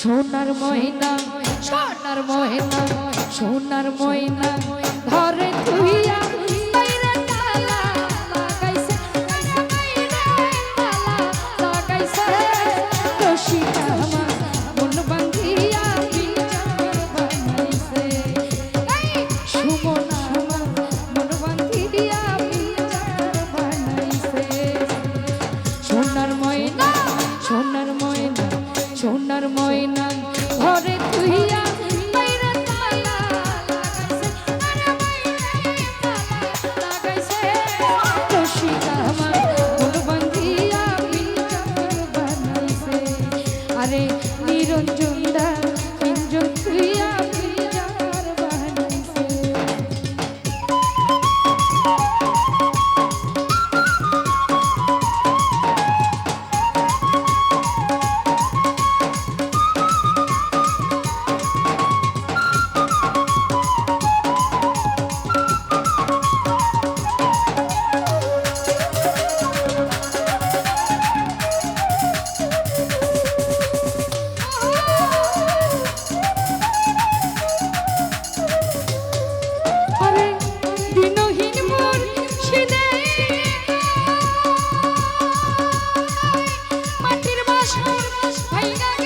সোনার ময়না সোনার ময়না সোনার ময়না ধরে তুইয়া আরে নিরঞ্জন ভাইরা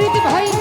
মরিদ ভাই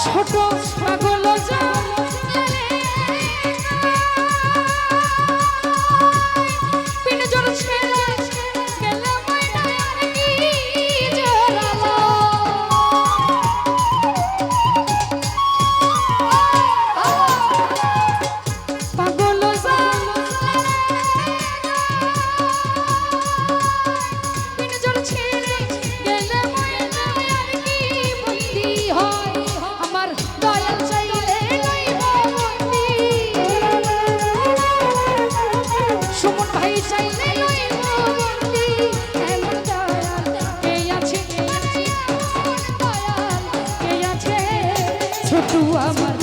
ছোট পাগল tu amar